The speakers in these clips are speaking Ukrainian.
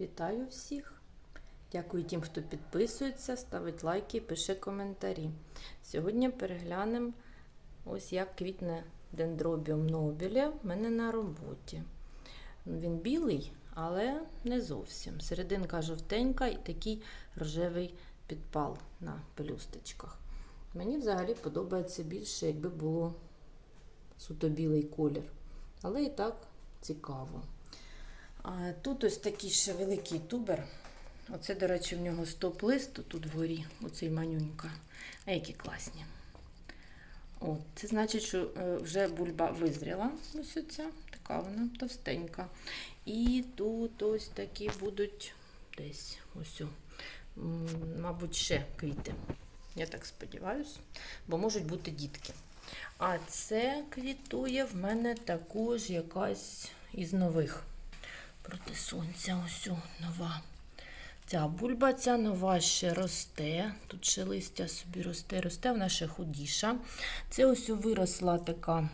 Вітаю всіх! Дякую тим, хто підписується, ставить лайки, пише коментарі. Сьогодні переглянемо ось як квітне дендробіум нобіля в мене на роботі. Він білий, але не зовсім. Серединка жовтенька і такий рожевий підпал на пелюсточках. Мені взагалі подобається більше, якби було суто білий колір. Але і так цікаво. Тут ось такий ще великий тубер. Оце, до речі, в нього стоп-лист тут вгорі, оцей манюнька. А які класні. От, Це значить, що е, вже бульба визріла. Ось оця, така вона товстенька. І тут ось такі будуть десь ось, мабуть, ще квіти. Я так сподіваюся, бо можуть бути дітки. А це квітує в мене також якась із нових проти сонця. Ось нова. Ця бульба, ця нова ще росте. Тут ще листя собі росте, росте, вона ще худіша. Це ось виросла така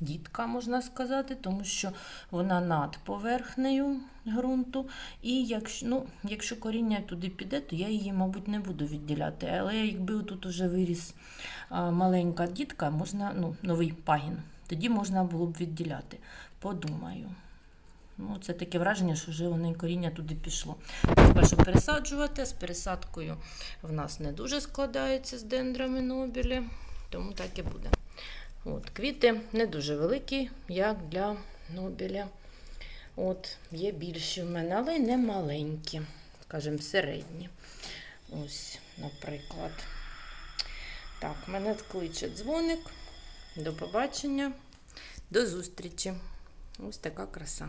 дітка, можна сказати, тому що вона над поверхнею ґрунту. І якщо, ну, якщо коріння туди піде, то я її, мабуть, не буду відділяти. Але якби тут уже виріс маленька дітка, можна, ну, новий пагін, тоді можна було б відділяти. Подумаю. Ну, це таке враження, що вже вони коріння туди пішло. Щоб пересаджувати. З пересадкою в нас не дуже складається з дендрами нобілі, тому так і буде. От, Квіти не дуже великі, як для нобіля. От, Є більші в мене, але й не маленькі, скажімо, середні. Ось, наприклад. Так, мене кличе дзвоник. До побачення, до зустрічі. Ось така краса.